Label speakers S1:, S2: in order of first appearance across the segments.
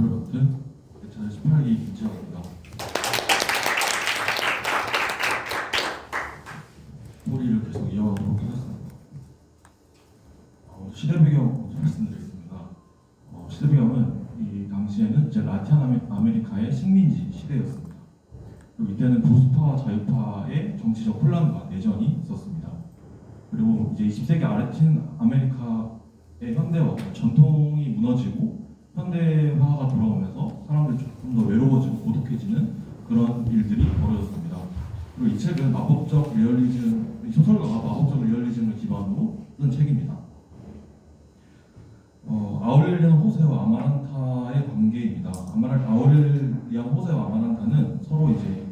S1: 발표를 맡은 118기 김지영입니다. 소리를 계속 이어가도록 하겠습니다. 어, 시대 배경 먼저 말씀드리겠습니다. 어, 시대 배경은 이 당시에는 이제 라틴 아메- 아메리카의 식민지 시대였습니다. 그리고 이때는 보수파와 자유파의 정치적 혼란과 내전이 있었습니다. 그리고 이제 20세기 라틴 아메리카의 현대화, 전통이 무너지고 현대 화가 돌아오면서 사람들이 조금 더 외로워지고 고독해지는 그런 일들이 벌어졌습니다. 그리고 이 책은 마법적 리얼리즘, 이 소설가가 마법적 리얼리즘을 기반으로 쓴 책입니다. 어, 아우렐리안 호세와 아마란타의 관계입니다. 아마란, 아우렐리안 호세와 아마란타는 서로 이제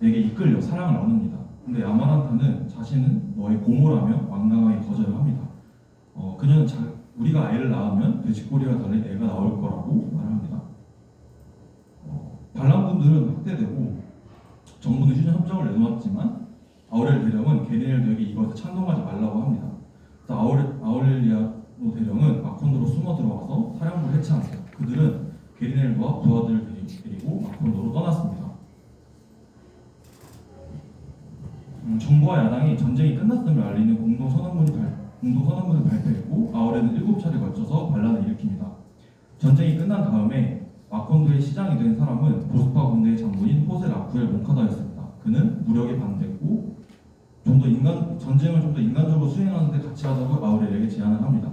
S1: 내게 이끌려 사랑을 나눕니다. 근데 아마란타는 자신은 너의 고모라며 완강하게 거절을 합니다. 어, 그녀는 자, 우리가 애를 낳으면 돼지꼬리와 달린 애가 나올 거라고 말합니다. 어, 반란군들은 학대되고 정부는 휴전 협정을 내놓았지만 아우렐 대령은 게리넬도에게 이것에 찬동하지 말라고 합니다. 아우렐, 아우렐리아노 대령은 마콘도로 숨어 들어가서 사령부를 해체합니다. 그들은 게리넬도와 부하들을 데리고 마콘도로 떠났습니다. 음, 정부와 야당이 전쟁이 끝났음을 알리는 공동 선언문을 발, 공동 선언문을 발표했고 아우레는 일곱 차례 걸쳐서 반란을 일으킵니다. 전쟁이 끝난 다음에 마콘도의 시장이 된 사람은 보스파 군대의 장군인 호세 라쿠엘 몽카다였습니다. 그는 무력에 반대했고 좀 더 인간 전쟁을 좀 더 인간적으로 수행하는데 같이 하자고 아우렐에게 제안을 합니다.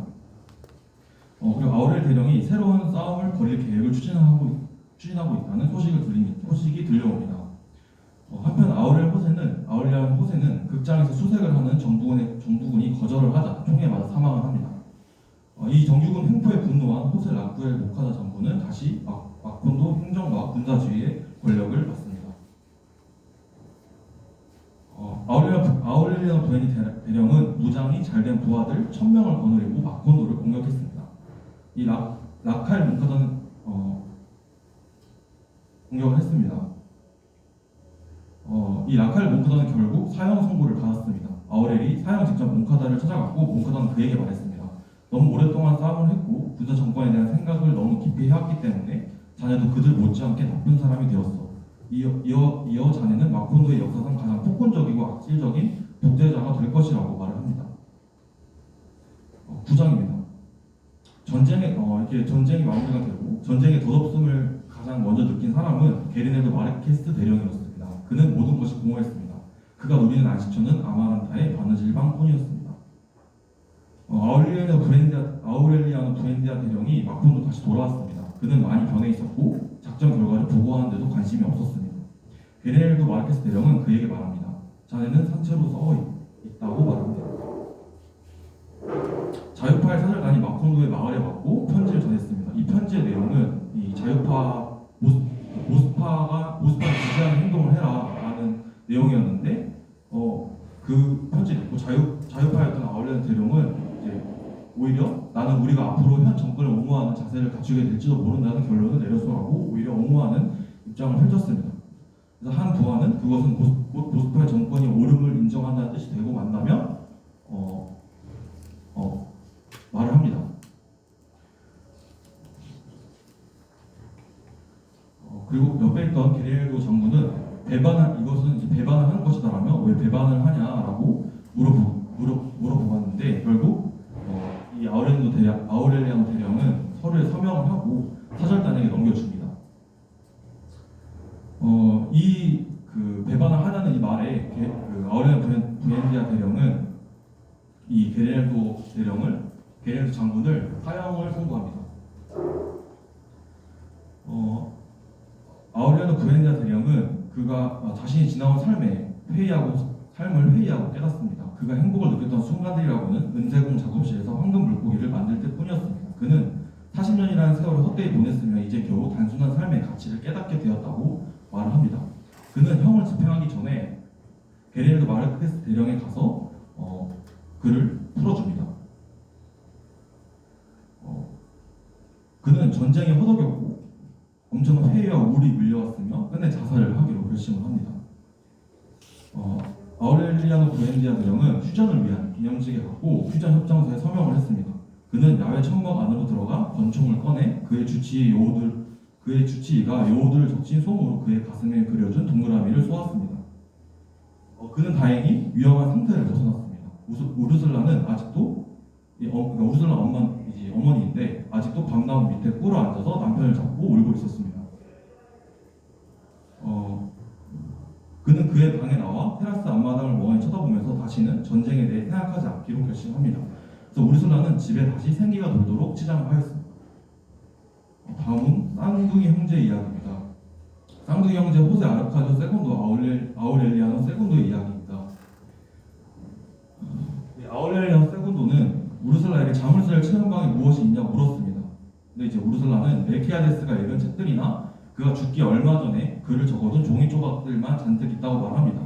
S1: 어, 그리고 아우렐 대령이 새로운 싸움을 벌일 계획을 추진하고 추진하고 있다는 소식을 들리 소식이 들려옵니다. 어, 한편 아우렐 호세는 아우렐리안 호세는 극장에서 수색을 하는 정부군의 정부군이 거절을 하자 총에 맞아 사망을 합니다. 어, 이 정규군 횡포에 분노한 호세 라쿠엘 모카다 장군은 다시 마, 마콘도 행정과 군사주의의 권력을 받습니다. 어, 아우렐리안 아우렐리안 부엔이 대- 대령은 무장이 잘된 부하들 1000명을 거느리고 마콘도를 공격했습니다. 이 라, 라칼 모카다는 어, 공격을 했습니다. 어, 이 라칼 몽카다는 결국 사형 선고를 받았습니다. 아우렐이 사형 직전 몽카다를 찾아갔고 몽카다는 그에게 말했습니다. 너무 오랫동안 싸움을 했고 군사 정권에 대한 생각을 너무 깊이 해왔기 때문에 자네도 그들 못지않게 나쁜 사람이 되었어. 이어, 이어, 이어 자네는 마콘도의 역사상 가장 폭군적이고 악질적인 독재자가 될 것이라고 말을 합니다. 어, 9장입니다. 전쟁에 어, 이렇게 전쟁이 마무리가 되고 전쟁의 덧없음을 가장 먼저 느낀 사람은 게리네도 마르케스 대령이었습니다. 그는 모든 것이 공허했습니다. 그가 누리는 안식처는 아마란타의 바느질방뿐이었습니다. 어, 아우렐리아노 브렌디아 아우렐리아노 브렌디아 대령이 마콘도 다시 돌아왔습니다. 그는 많이 변해 있었고 작전 결과를 보고하는데도 관심이 없었습니다. 게리넬도 마르케스 대령은 그에게 말합니다. 자네는 써 있- 있다고 말합니다. 자유파의 사절단이 마콘도의 마을에 왔고 편지를 전했습니다. 이 편지의 내용은 이 자유파 모스, 모스파가 모스파를 지지하는 행동을 해라라는 내용이었는데 어, 그 편지를 읽고 자유 자유파였던 아울렌 대령은 이제 오히려 나는 우리가 앞으로 현 정권을 옹호하는 자세를 갖추게 될지도 모른다는 결론을 내렸어라고 오히려 옹호하는 입장을 펼쳤습니다. 그래서 한 부하는 그것은 보스파의 정권이 옳음을 인정한다는 뜻이 되고 만나면 어, 어, 말을 합니다. 어, 그리고 옆에 있던 게리엘도 장군은 배반한 이것은 배반을 하는 것이다라며 왜 배반을 하냐라고 물어보 물어 물어보았는데 결국 어, 이 아우렐리노 대령 아우렐리아노 대령은 서류에 서명을 하고 사절단에게 넘겨줍니다. 어, 이 그 배반을 하냐는 이 말에 게, 그 아우렐리아노 부엔- 부엔디아 대령은 이 게레르도 게레르도 장군을 사형을 선고합니다. 어, 아우리아노 부엔자 대령은 그가 어, 자신이 지나온 삶에 회의하고 삶을 회의하고 깨닫습니다. 그가 행복을 느꼈던 순간들이라고는 은세공 작업실에서 황금 물고기를 만들 때뿐이었습니다. 그는 40년이라는 세월을 헛되이 보냈으며 이제 겨우 단순한 삶의 가치를 깨닫게 되었다고 말을 합니다. 그는 형을 집행하기 전에 게레르도 마르케스 대령에 가서 어, 그를 풀어줍니다. 어, 그는 전쟁에 허덕였고 엄청난 회의와 우울이 밀려왔으며 끝내 자살을 하기로 결심을 합니다. 어, 아우렐리아노 부엔디아 대령은 휴전을 위한 기념식에 갔고 휴전 협정서에 서명을 했습니다. 그는 야외 천막 안으로 들어가 권총을 꺼내 그의 주치의 요호들 그의 주치의가 요호들을 적신 솜으로 그의 가슴에 그려준 동그라미를 쏘았습니다. 어, 그는 다행히 위험한 상태를 벗어났습니다. 우르슬라는 아직도 이 어, 그러니까 우르슬라 엄마 이제 어머니인데 아직도 밤나무 밑에 꿇어 앉아서 남편을 잡고 울고 있었습니다. 어, 그는 그의 방에 나와 테라스 앞마당을 멍하니 쳐다보면서 다시는 전쟁에 대해 생각하지 않기로 결심합니다. 그래서 우르슬라는 집에 다시 생기가 돌도록 치장을 하였습니다. 어, 다음은 쌍둥이 형제 이야기입니다. 쌍둥이 형제 호세 아르카조 세곤도 아울렐, 아우렐리아노 세곤도의 이야기입니다. 이 아우렐리아노 세곤도는 우르슬라에게 자물쇠를 채운 방에 무엇이 있냐고 물었습니다. 근데 이제 우르슬라는 멜키아데스가 읽은 책들이나 그가 죽기 얼마 전에 글을 적어둔 종이 조각들만 잔뜩 있다고 말합니다.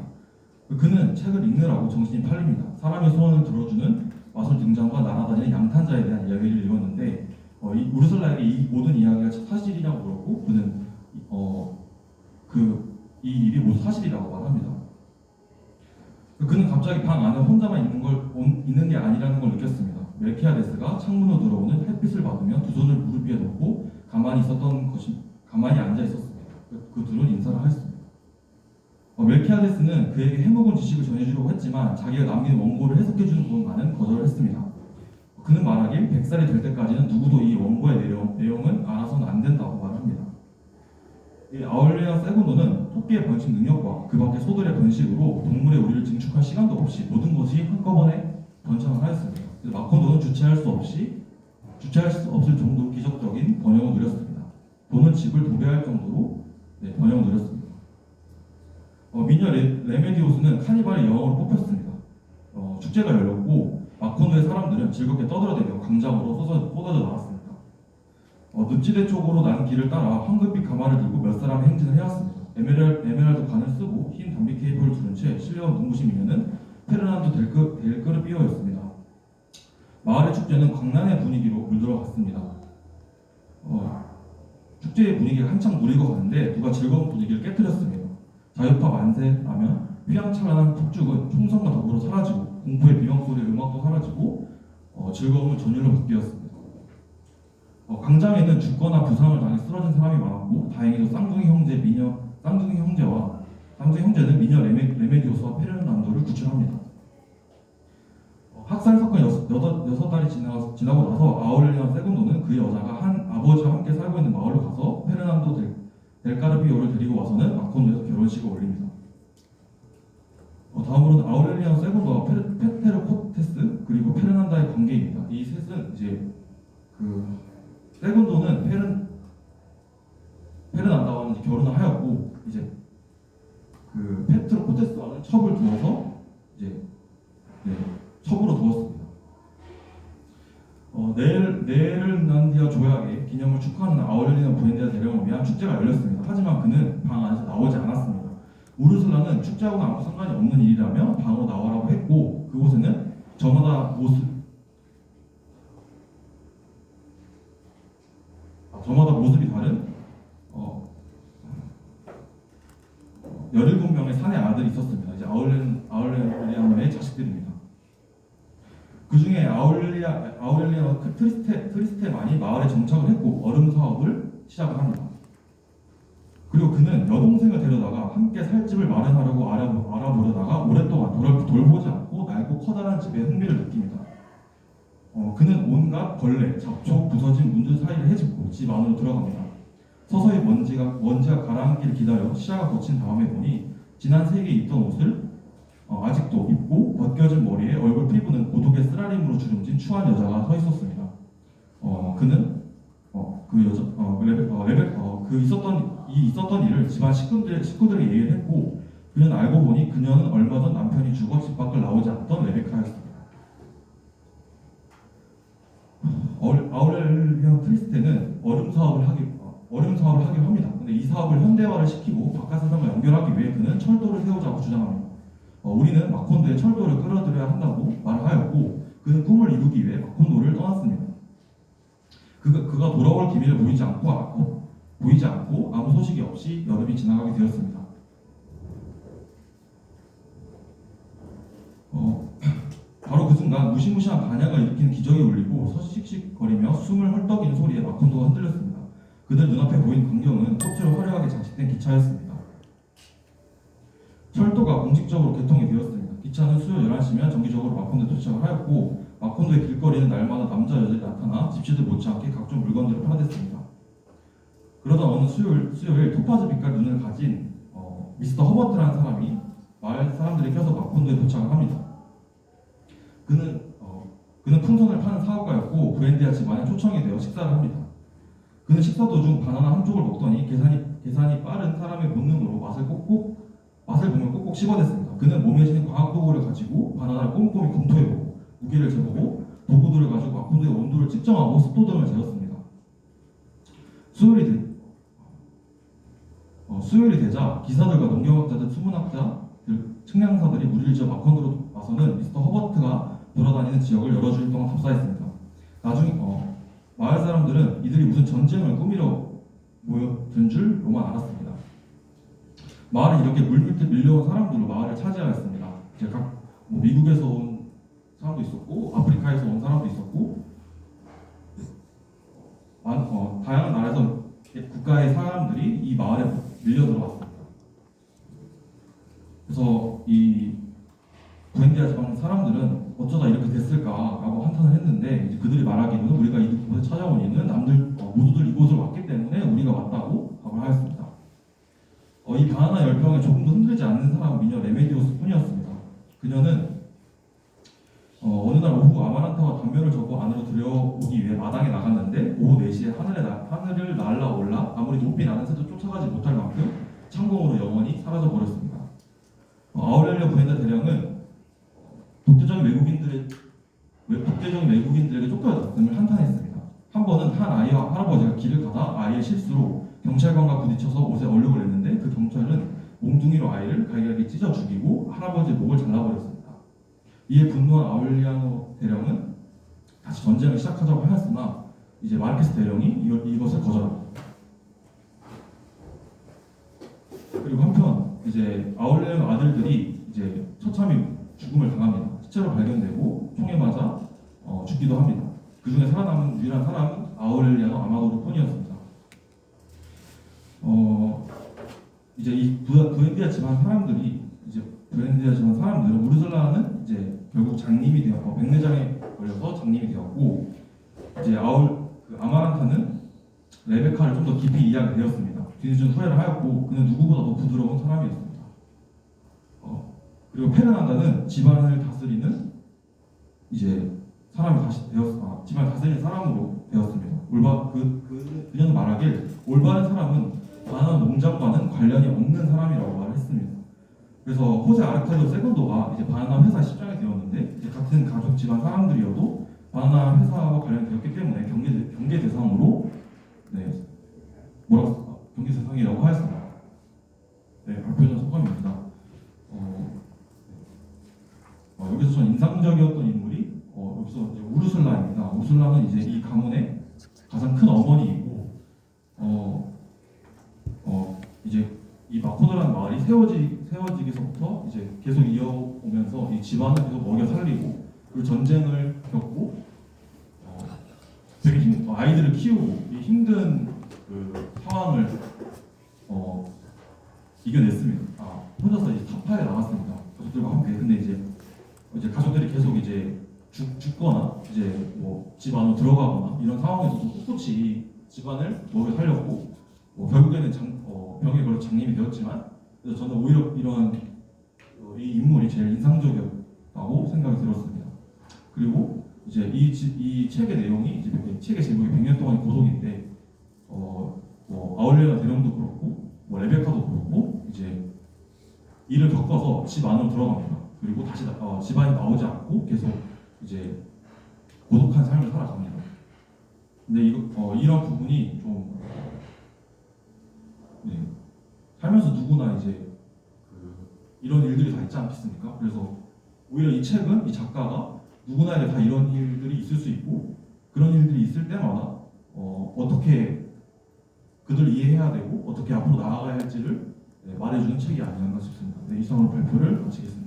S1: 그는 책을 읽느라고 정신이 팔립니다. 사람의 소원을 들어주는 마술 등장과 날아다니는 양탄자에 대한 이야기를 읽었는데 어, 이 우르슬라에게 이 모든 이야기가 사실이냐고 물었고 그는 어, 그 이 일이 모두 사실이라고 말합니다. 그는 갑자기 방 안에 혼자만 있는 걸 온- 있는 게 아니라는 걸 느꼈습니다. 멜키아데스가 창문으로 들어오는 햇빛을 받으며 두 손을 무릎 위에 놓고 가만히 있었던 것이 가만히 앉아 있었습니다. 그, 그 둘은 인사를 하였습니다. 어, 멜키아데스는 그에게 해먹은 지식을 전해주려고 했지만 자기가 남긴 원고를 해석해주는 것만은 거절을 했습니다. 그는 말하길 100살이 될 때까지는 누구도 이 원고의 내용, 내용은 알아서는 안 된다고 말합니다. 이 아울레아 세군도는 토끼의 번식 능력과 그 밖의 소들의 번식으로 동물의 우리를 증축할 시간도 없이 모든 것이 한꺼번에 번창을 하였습니다. 마콘도는 주체할 수 없이 주체할 수 없을 정도로 기적적인 번영을 누렸습니다. 돈은 집을 도배할 정도로 네, 번영을 누렸습니다. 어, 미녀 레, 레메디오스는 카니발의 영어로 뽑혔습니다. 어, 축제가 열렸고 마콘도의 사람들은 즐겁게 떠들어대며 광장으로 쏟아져, 나왔습니다. 어, 늪지대 쪽으로 난 길을 따라 황금빛 가마를 들고 몇 사람이 행진을 해왔습니다. 에메랄, 에메랄드 관을 쓰고 흰 담비 케이프를 두른 채 실려온 눈부신 미녀는 페르난도 델크, 델크르 삐어였습니다. 마을의 축제는 광란의 분위기로 물들어갔습니다. 어, 축제의 분위기가 한창 무리고 가는데 누가 즐거운 분위기를 깨뜨렸습니다. 자유파 만세라면 휘황찬란한 폭죽은 총성과 더불어 사라지고 공포의 비명 소리 음악도 사라지고 어, 즐거움은 전율로 바뀌었습니다. 어, 광장에는 죽거나 부상을 당해 쓰러진 사람이 많았고 다행히도 쌍둥이 형제 미녀 쌍둥이 형제와 쌍둥이 형제는 미녀 레메, 레메디오스와 페르난도를 구출합니다. 어, 학살 사건 여섯, 달이 지나, 지나고 나서 아울리안 세군도는 그 여자가 한 아버지와 함께 살고 있는 마을로 가서 페르난도 델, 델카르비오를 데리고 와서는 마콘도에서 결혼식을 올립니다. 어, 다음으로는 아우렐리안 세군도와 페, 페테르 코테스 그리고 페르난다의 관계입니다. 이 셋은 이제 그 세군도는 페른 페르난다와는 결혼을 하였고 이제 그 페트로 코테스와는 첩을 두어서 이제 네, 첩으로 두었습니다. 어, 네일 네르난디아 조약의 기념을 축하하는 아우렐리나 부엔디아 대령을 위한 축제가 열렸습니다. 하지만 그는 방 안에서 나오지 않았습니다. 우르슬라는 축제하고는 아무 상관이 없는 일이라며 방으로 나오라고 했고 그곳에는 저마다 모습 아, 저마다 모습이 다른 어, 17명의 사내 아들이 있었습니다. 이제 아울렌 아울렐리아노의 자식들입니다. 그 중에 아울렐리아 아울렐리아 그 트리스테 트리스테만이 마을에 정착을 했고 얼음 사업을 시작을 합니다. 그리고 그는 여동생을 데려다가 함께 살 집을 마련하려고 알아보, 알아보려다가 오랫동안 돌, 돌보지 않고 낡고 커다란 집에 흥미를 느낍니다. 어, 그는 온갖 벌레, 잡초, 부서진 문들 사이를 헤집고 집 안으로 들어갑니다. 서서히 먼지가 먼지가 가라앉기를 기다려 시야가 거친 다음에 보니 지난 세기에 입던 옷을 어, 아직도 입고 벗겨진 머리에 얼굴 피부는 고독의 쓰라림으로 주름진 추한 여자가 서 있었습니다. 어, 그는 어, 그 여자 어, 레베, 어, 레베 어, 그 있었던 이 있었던 일을 집안 식구들 식구들에게 얘기를 했고 그는 알고 보니 그녀는 얼마 전 남편이 죽어 집 밖을 나오지 않던 레베카였습니다. 어, 아우렐리아 트리스테는 얼음 사업을 하기 어, 얼음 사업을 하기로 합니다. 근데 이 사업을 현대화를 시키고 바깥 세상과 연결하기 위해 그는 철도를 세우자고 주장합니다. 어, 우리는 마콘도에 철도를 끌어들여야 한다고 말하였고 그는 꿈을 이루기 위해 마콘도를 떠났습니다. 그가, 그가 돌아올 기미를 보이지 않고 어, 보이지 않고 아무 소식이 없이 여름이 지나가게 되었습니다. 어, 바로 그 순간 무시무시한 반야가 일으킨 기적이 울리고 서식식거리며 숨을 헐떡이는 소리에 마콘도가 흔들렸습니다. 그들 눈앞에 보인 광경은 꽃으로 화려하게 장식된 기차였습니다. 철도가 공식적으로 개통이 되었습니다. 기차는 수요 11시면 정기적으로 마콘도에 도착을 하였고 마콘도의 길거리는 날마다 남자 여자들이 나타나 집시들 못지않게 각종 물건들을 팔아댔습니다. 그러던 어느 수요일, 수요일 토파즈 빛깔 눈을 가진 어, 미스터 허버트라는 사람이 마을 사람들이 껴서 마콘도에 도착을 합니다. 그는 어, 그는 풍선을 파는 사업가였고 브랜디아 집안에 초청이 되어 식사를 합니다. 그는 식사 도중 바나나 한 쪽을 먹더니 계산이 계산이 빠른 사람의 본능으로 맛을 꼭꼭 맛을 보면 꼭꼭 씹어댔습니다. 그는 몸에 지닌 과학 도구를 가지고 바나나를 꼼꼼히 검토해보고 무게를 재보고 도구들을 가지고 마콘도의 온도를 측정하고 습도 등을 재었습니다. 수요일이 되, 어, 수요일이 되자 기사들과 농경학자들, 수문학자들, 측량사들이 무리를 지어 마콘도로 와서는 미스터 허버트가 돌아다니는 지역을 여러 주일 동안 답사했습니다. 나중에 어, 마을 사람들은 이들이 무슨 전쟁을 꾸미려 모여든 줄 로만 알았습니다. 마을에 이렇게 물밀듯 밀려온 사람들로 마을을 차지하였습니다. 이제 각 뭐 미국에서 온 사람도 있었고 아프리카에서 온 사람도 있었고 많- 어, 다양한 나라에서 국가의 사람들이 이 마을에 밀려 들어왔습니다. 그래서 이 부엔디아 지방 사람들은 어쩌다 이렇게 됐을까라고 한탄을 했는데 이제 그들이 말하기로는 우리가 이곳에 찾아온 이는 남들 어, 모두들 이곳을 왔기 때문에 우리가 왔다고 답을 하였습니다. 어, 이 바나나 열병에 조금도 흔들리지 않는 사람은 미녀 레메디오스 뿐이었습니다. 그녀는 어, 어느 날 오후 아마란타와 담요를 적고 안으로 들여오기 위해 마당에 나갔는데 오후 4시에 하늘에 나, 하늘을 날아올라 아무리 높이 나는 새도 쫓아가지 못할 만큼 창공으로 영원히 사라져 버렸습니다. 어, 아우렐리오 부엔다 대령은 독재적인 외국인들의 외- 독재적인 외국인들에게 쫓겨졌음을 한탄했습니다. 한 번은 한 아이와 할아버지가 길을 가다 아이의 실수로 경찰관과 부딪혀서 옷에 얼룩을 냈는데 그 경찰은 몽둥이로 아이를 갈기갈기 찢어 죽이고 할아버지의 목을 잘라버렸습니다. 이에 분노한 아울리아노 대령은 다시 전쟁을 시작하자고 하였으나 이제 마르케스 대령이 이것을 거절합니다. 그리고 한편 이제 아울리아노 아들들이 이제 처참히 죽음을 당합니다. 시체로 발견되고 총에 맞아 어, 죽기도 합니다. 그 중에 살아남은 유일한 사람은 아울리아노 아마도르 뿐이었습니다. 어 이제 이 부- 부엔디아 집안 사람들이 이제 부엔디아 집안 사람들은 우르슬라는 이제 결국 장님이 어, 백내장에 걸려서 장님이 되었고 이제 아울 그 아마란타는 레베카를 좀 더 깊이 이해하게 되었습니다. 뒤늦은 후회를 하였고 그는 누구보다 더 부드러운 사람이었습니다. 어, 그리고 페르난다는 집안을 다스리는 이제 사람이 다시 되었 아, 집안을 다스리는 사람으로 되었습니다. 올바 그, 그 그녀는 말하길 올바른 사람은 바나나 농장과는 관련이 없는 사람이라고 말했습니다. 그래서 호세 아르카디오 세군도가 이제 바나나 회사 실장이 되었는데 이제 같은 가족 집안 사람들이어도 바나나 회사와 관련되었기 때문에 경계 경계 대상으로 네 뭐라고 아, 경계 대상이라고 하였습니다. 네 발표자 소감입니다. 어, 어, 여기서 전 인상적이었던 인물이 어, 여기서 이제 우르슬라입니다. 우르슬라는 이제 이 가문의 가장 큰 어머니이고 어, 어 이제 이 마코드라는 마을이 세워지 세워지기서부터 이제 계속 이어오면서 이 집안을 계속 먹여 살리고 그리고 전쟁을 겪고 어, 되게 힘, 어, 아이들을 키우고 이 힘든 그 상황을 어, 이겨냈습니다. 아, 혼자서 이제 타파에 나왔습니다. 가족들과 함께. 근데 이제 이제 가족들이 계속 이제 죽, 죽거나 이제 뭐 집 안으로 들어가거나 이런 상황에서도 꿋꿋이 이 집안을 먹여 살렸고 뭐 결국에는 장, 어, 병에 걸려 장님이 되었지만 그래서 저는 오히려 이런 어, 이 인물이 제일 인상적이었다고 생각이 들었습니다. 그리고 이제 이, 지- 이 책의 내용이 이제 이 책의 제목이 100년 동안의 고독인데 어, 뭐 아울레나 대령도 그렇고 뭐 레베카도 그렇고 이제 일을 겪어서 집 안으로 들어갑니다. 그리고 다시 나, 어, 집안이 나오지 않고 계속 이제 고독한 삶을 살아갑니다. 근데 이거, 어, 이런 부분이 좀 네, 살면서 누구나 이제 그 이런 일들이 다 있지 않겠습니까? 그래서 오히려 이 책은 이 작가가 누구나에게 다 이런 일들이 있을 수 있고 그런 일들이 있을 때마다 어, 어떻게 그들을 이해해야 되고 어떻게 앞으로 나아가야 할지를 네, 말해주는 책이 아니었나 싶습니다. 네, 이상으로 발표를 마치겠습니다.